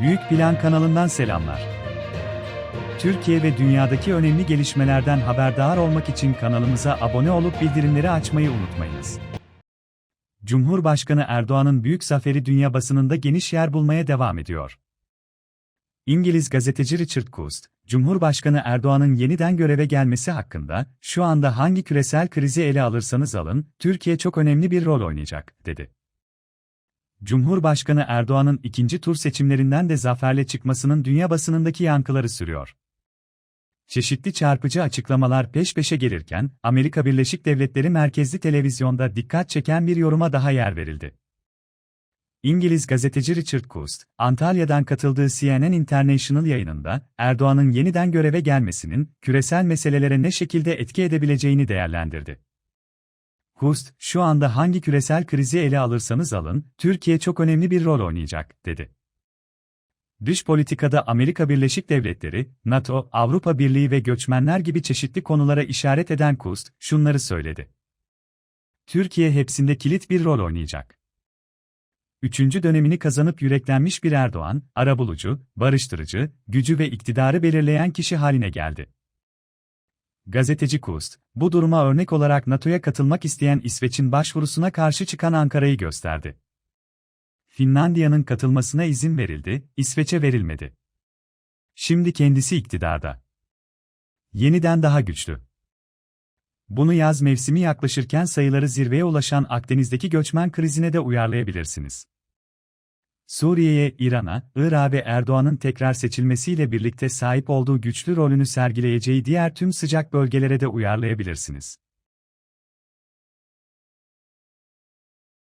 Büyük Plan kanalından selamlar. Türkiye ve dünyadaki önemli gelişmelerden haberdar olmak için kanalımıza abone olup bildirimleri açmayı unutmayınız. Cumhurbaşkanı Erdoğan'ın büyük zaferi dünya basınında geniş yer bulmaya devam ediyor. İngiliz gazeteci Richard Kust, Cumhurbaşkanı Erdoğan'ın yeniden göreve gelmesi hakkında, şu anda hangi küresel krizi ele alırsanız alın, Türkiye çok önemli bir rol oynayacak, dedi. Cumhurbaşkanı Erdoğan'ın ikinci tur seçimlerinden de zaferle çıkmasının dünya basınındaki yankıları sürüyor. Çeşitli çarpıcı açıklamalar peş peşe gelirken, Amerika Birleşik Devletleri merkezli televizyonda dikkat çeken bir yoruma daha yer verildi. İngiliz gazeteci Richard Kust, Antalya'dan katıldığı CNN International yayınında, Erdoğan'ın yeniden göreve gelmesinin, küresel meselelere ne şekilde etki edebileceğini değerlendirdi. Kust, şu anda hangi küresel krizi ele alırsanız alın, Türkiye çok önemli bir rol oynayacak, dedi. Dış politikada Amerika Birleşik Devletleri, NATO, Avrupa Birliği ve göçmenler gibi çeşitli konulara işaret eden Kust, şunları söyledi. Türkiye hepsinde kilit bir rol oynayacak. Üçüncü dönemini kazanıp yüreklenmiş bir Erdoğan, arabulucu, barıştırıcı, gücü ve iktidarı belirleyen kişi haline geldi. Gazeteci Kust, bu duruma örnek olarak NATO'ya katılmak isteyen İsveç'in başvurusuna karşı çıkan Ankara'yı gösterdi. Finlandiya'nın katılmasına izin verildi, İsveç'e verilmedi. Şimdi kendisi iktidarda. Yeniden daha güçlü. Bunu yaz mevsimi yaklaşırken sayıları zirveye ulaşan Akdeniz'deki göçmen krizine de uyarlayabilirsiniz. Suriye'ye, İran'a, Irak'a ve Erdoğan'ın tekrar seçilmesiyle birlikte sahip olduğu güçlü rolünü sergileyeceği diğer tüm sıcak bölgelere de uyarlayabilirsiniz.